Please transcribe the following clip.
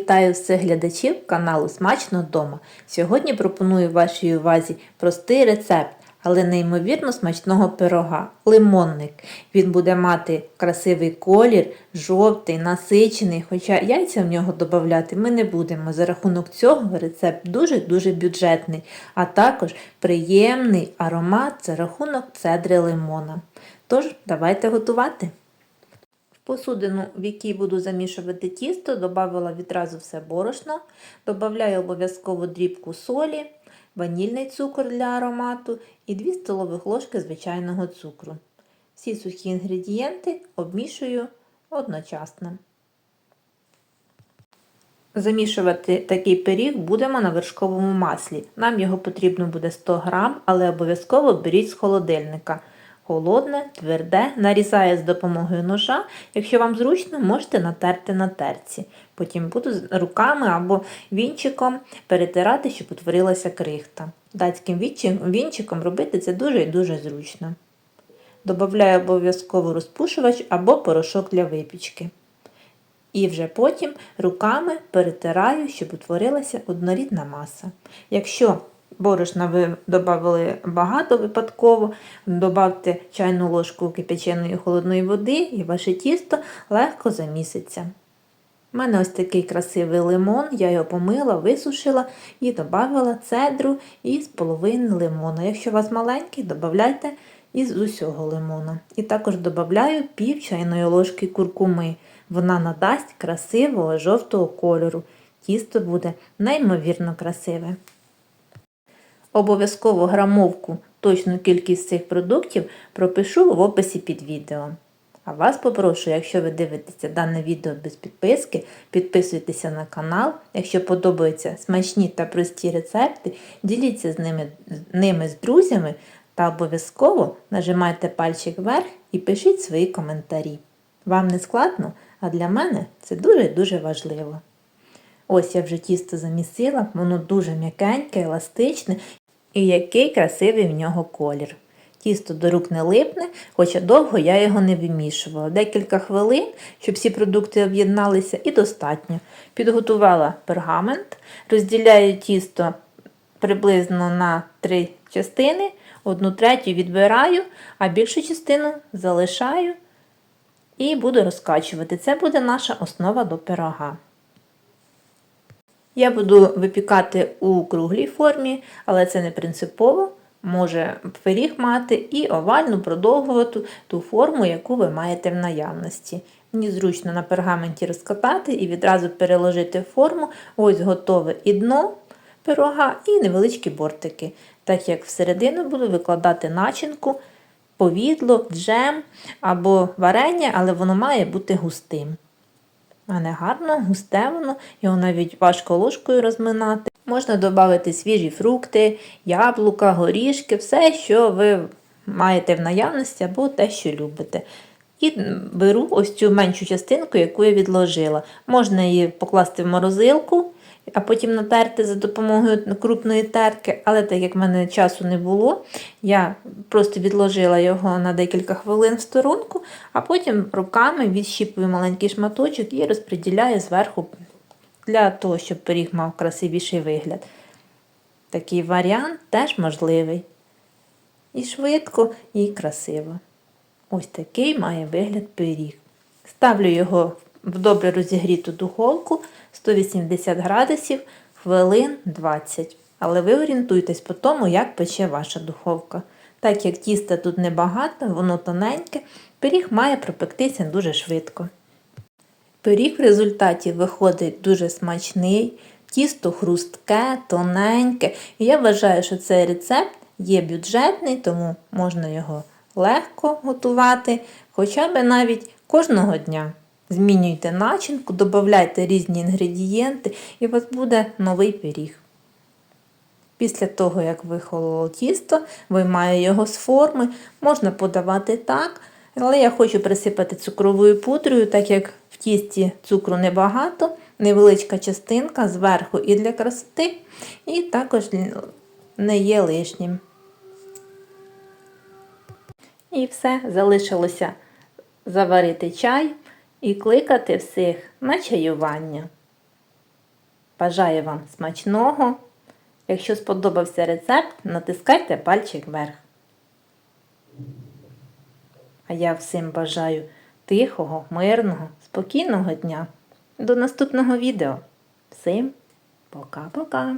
Вітаю всіх глядачів каналу Смачно вдома. Сьогодні пропоную вашій увазі простий рецепт, але неймовірно смачного пирога лимонник. Він буде мати красивий колір, жовтий, насичений, хоча яйця в нього додати ми не будемо. За рахунок цього рецепт дуже-дуже бюджетний, а також приємний аромат за рахунок цедри лимона. Тож, давайте готувати. Посудину, в якій буду замішувати тісто, додавала відразу все борошно, додаю обов'язково дрібку солі, ванільний цукор для аромату і 2 столових ложки звичайного цукру. Всі сухі інгредієнти обмішую одночасно. Замішувати такий пиріг будемо на вершковому маслі. Нам його потрібно буде 100 грам, але обов'язково беріть з холодильника. Холодне, тверде, нарізаю з допомогою ножа. Якщо вам зручно, можете натерти на терці. Потім буду руками або вінчиком перетирати, щоб утворилася крихта. Датським вінчиком робити це дуже і дуже зручно. Добавляю обов'язково розпушувач або порошок для випічки. І вже потім руками перетираю, щоб утворилася однорідна маса. Якщо борошна ви додали багато випадково, додавте чайну ложку кипяченої холодної води і ваше тісто легко заміситься. У мене ось такий красивий лимон, я його помила, висушила і додала цедру із половини лимона. Якщо у вас маленький, додавайте із усього лимона. І також додаю пів чайної ложки куркуми. Вона надасть красивого жовтого кольору. Тісто буде неймовірно красиве. Обов'язково грамовку, точну кількість цих продуктів пропишу в описі під відео. А вас попрошу, якщо ви дивитеся дане відео без підписки, підписуйтеся на канал. Якщо подобаються смачні та прості рецепти, діліться з ними, ними з друзями та обов'язково нажимайте пальчик вверх і пишіть свої коментарі. Вам не складно, а для мене це дуже-дуже важливо. Ось я вже тісто замісила, воно дуже м'якеньке, еластичне і який красивий в нього колір. Тісто до рук не липне, хоча довго я його не вимішувала. Декілька хвилин, щоб всі продукти об'єдналися, і достатньо. Підготувала пергамент, розділяю тісто приблизно на три частини, одну третю відбираю, а більшу частину залишаю і буду розкачувати. Це буде наша основа до пирога. Я буду випікати у круглій формі, але це не принципово. Може пиріг мати і овальну продовгувату ту форму, яку ви маєте в наявності. Мені зручно на пергаменті розкатати і відразу переложити форму. Ось готове і дно пирога, і невеличкі бортики. Так як всередину буду викладати начинку, повідло, джем або варення, але воно має бути густим. У мене гарно, густе воно, його навіть важко ложкою розминати. Можна додати свіжі фрукти, яблука, горішки, все, що ви маєте в наявності або те, що любите. І беру ось цю меншу частинку, яку я відложила. Можна її покласти в морозилку а потім натерти за допомогою крупної терки. Але так як в мене часу не було, я просто відложила його на декілька хвилин в сторонку, а потім руками відщіпую маленький шматочок і розподіляю зверху для того, щоб пиріг мав красивіший вигляд. Такий варіант теж можливий. І швидко, і красиво. Ось такий має вигляд пиріг. Ставлю його в добре розігріту духовку 180 градусів хвилин 20. Але ви орієнтуйтесь по тому, як пече ваша духовка. Так як тіста тут небагато, воно тоненьке, пиріг має пропектися дуже швидко. Пиріг в результаті виходить дуже смачний, тісто хрустке, тоненьке. І я вважаю, що цей рецепт є бюджетний, тому можна його легко готувати, хоча б навіть кожного дня. Змінюйте начинку, додавайте різні інгредієнти і у вас буде новий пиріг. Після того, як вихололо тісто, виймаю його з форми, можна подавати так, але я хочу присипати цукровою пудрою, так як в тісті цукру небагато, невеличка частинка зверху і для красоти, і також не є лишнім. І все, залишилося заварити чай і кликати всіх на чаювання. Бажаю вам смачного! Якщо сподобався рецепт, натискайте пальчик вверх. А я всім бажаю тихого, мирного, спокійного дня. До наступного відео. Всім пока-пока!